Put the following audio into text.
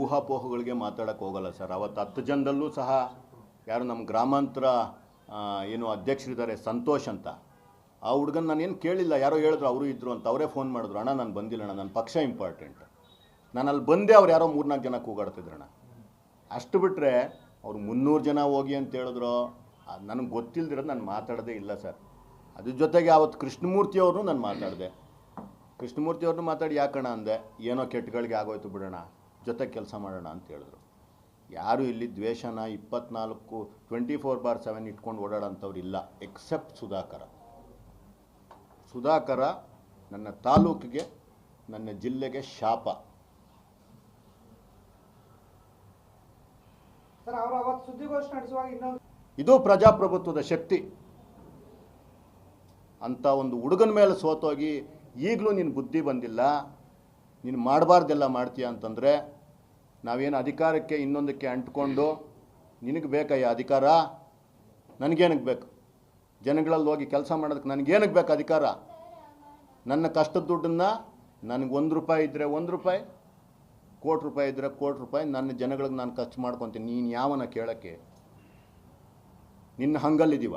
ಊಹಾಪೋಹಗಳಿಗೆ ಮಾತಾಡೋಕ್ಕೆ ಹೋಗಲ್ಲ ಸರ್. ಅವತ್ತು ಹತ್ತು ಜನದಲ್ಲೂ ಸಹ ಯಾರು ನಮ್ಮ ಗ್ರಾಮಾಂತರ ಏನು ಅಧ್ಯಕ್ಷರಿದ್ದಾರೆ, ಸಂತೋಷ್ ಅಂತ. ಆ ಹುಡುಗನ ನಾನು ಏನು ಕೇಳಿಲ್ಲ. ಯಾರೋ ಹೇಳಿದ್ರು ಅವರು ಇದ್ರು ಅಂತ. ಅವರೇ ಫೋನ್ ಮಾಡಿದ್ರು, ಅಣ್ಣ, ನಾನು ಬಂದಿಲ್ಲ ಅಣ್ಣ. ನನ್ನ ಪಕ್ಷ ಇಂಪಾರ್ಟೆಂಟ್ ನಾನು ಅಲ್ಲಿ ಬಂದೆ ಅವ್ರು ಯಾರೋ ಮೂರ್ನಾಲ್ಕು ಜನ ಕೂಗಾಡ್ತಿದ್ರಣ್ಣ ಅಷ್ಟು ಬಿಟ್ಟರೆ ಅವ್ರು ಮುನ್ನೂರು ಜನ ಹೋಗಿ ಅಂತ ಹೇಳಿದ್ರು. ನನಗೆ ಗೊತ್ತಿಲ್ಲದಿರೋದು ನಾನು ಮಾತಾಡೋದೇ ಇಲ್ಲ ಸರ್. ಅದ್ರ ಜೊತೆಗೆ ಅವತ್ತು ಕೃಷ್ಣಮೂರ್ತಿ ಅವ್ರನ್ನೂ ನಾನು ಮಾತಾಡಿದೆ. ಕೃಷ್ಣಮೂರ್ತಿಯವ್ರನ್ನೂ ಮಾತಾಡಿ ಯಾಕಣ್ಣ ಅಂದೆ. ಏನೋ ಕೆಟ್ಟಗಳಿಗೆ ಆಗೋಯ್ತು ಬಿಡೋಣ. ಜೊತೆ ಕೆಲಸ ಮಾಡೋಣ ಅಂತ ಹೇಳಿದ್ರು. ಯಾರು ಇಲ್ಲಿ ದ್ವೇಷನ ಇಪ್ಪತ್ನಾಲ್ಕು ಟ್ವೆಂಟಿ ಫೋರ್ ಬಾರ್ ಸೆವೆನ್ ಇಟ್ಕೊಂಡು ಓಡಾಡೋಂಥವ್ರು ಇಲ್ಲ ಎಕ್ಸೆಪ್ಟ್ ಸುಧಾಕರ. ಸುಧಾಕರ ನನ್ನ ತಾಲೂಕಿಗೆ ನನ್ನ ಜಿಲ್ಲೆಗೆ ಶಾಪ. ಇದು ಪ್ರಜಾಪ್ರಭುತ್ವದ ಶಕ್ತಿ. ಅಂತ ಒಂದು ಹುಡುಗನ ಮೇಲೆ ಸೋತೋಗಿ ಈಗಲೂ ನಿನ್ನ ಬುದ್ಧಿ ಬಂದಿಲ್ಲ ನೀನು ಮಾಡಬಾರ್ದೆಲ್ಲ ಮಾಡ್ತೀಯ ಅಂತಂದರೆ ನಾವೇನು ಅಧಿಕಾರಕ್ಕೆ ಇನ್ನೊಂದಕ್ಕೆ ಅಂಟ್ಕೊಂಡು ನಿನಗೆ ಬೇಕಯ್ಯ ಅಧಿಕಾರ? ನನಗೇನಕ್ಕೆ ಬೇಕು? ಜನಗಳಲ್ಲಿ ಹೋಗಿ ಕೆಲಸ ಮಾಡೋದಕ್ಕೆ ನನಗೇನಕ್ಕೆ ಬೇಕು ಅಧಿಕಾರ? ನನ್ನ ಕಷ್ಟದ ದುಡ್ಡನ್ನು ನನಗೆ ಒಂದು ರೂಪಾಯಿ ಇದ್ದರೆ ಒಂದು ರೂಪಾಯಿ, ಕೋಟಿ ರೂಪಾಯಿ ಇದ್ದರೆ ಕೋಟಿ ರೂಪಾಯಿ, ನನ್ನ ಜನಗಳಿಗೆ ನಾನು ಖರ್ಚು ಮಾಡ್ಕೊತೀನಿ. ನೀನು ಯಾವನ ಕೇಳೋಕ್ಕೆ? ನಿನ್ನ ಹಂಗಲ್ಲಿದ್ದೀವ?